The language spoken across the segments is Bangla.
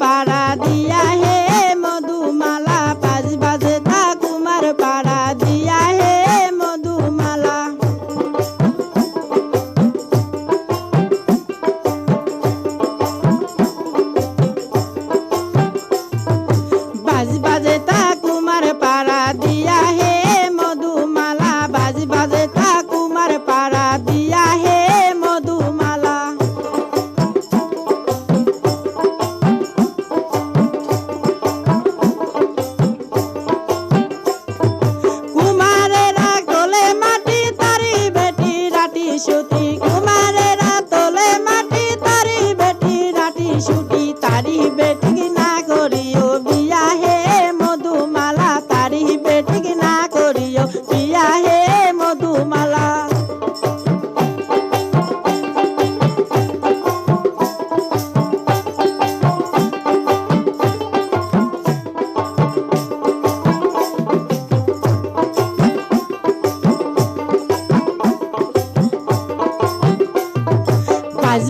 para তারি না বিয়া হে মধুমালা। না বিয়া হে মধুমালা।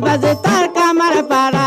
বাজে তার কামার পাড়া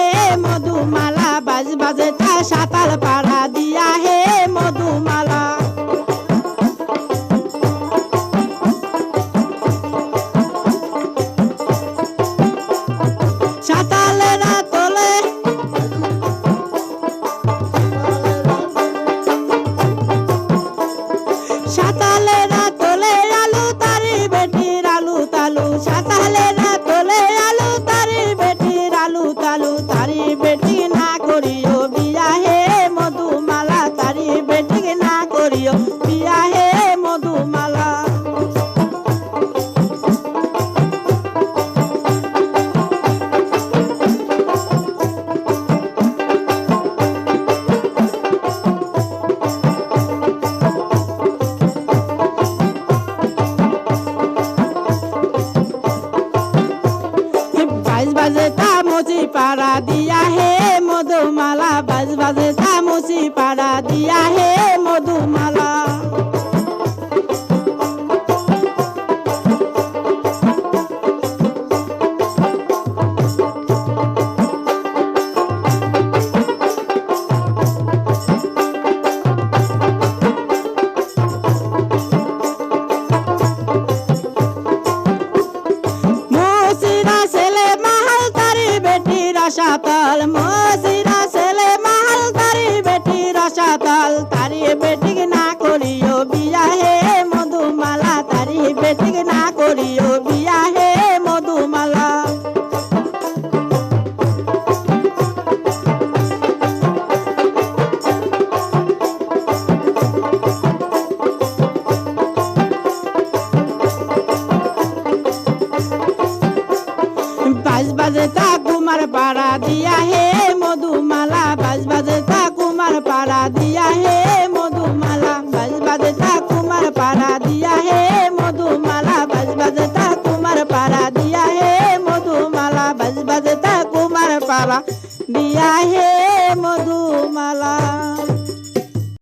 তা সাতাল দিয়া হে মধুমালা বাজ বাজে তামসি পাড়া দিয়া হে মধুমালা। বেটি রসাতল দিয়া হে মধুমালা বাজ বাজে তা কুমার পাড়া দিয়া হে মধুমালা বাজ বাজে তা কুমার পাড়া দিয়া হে মধুমালা বাজ বাজে তা কুমার পাড়া দিয়া হে মধুমালা বাজ বাজে তা কুমার পাড়া দিয়া হে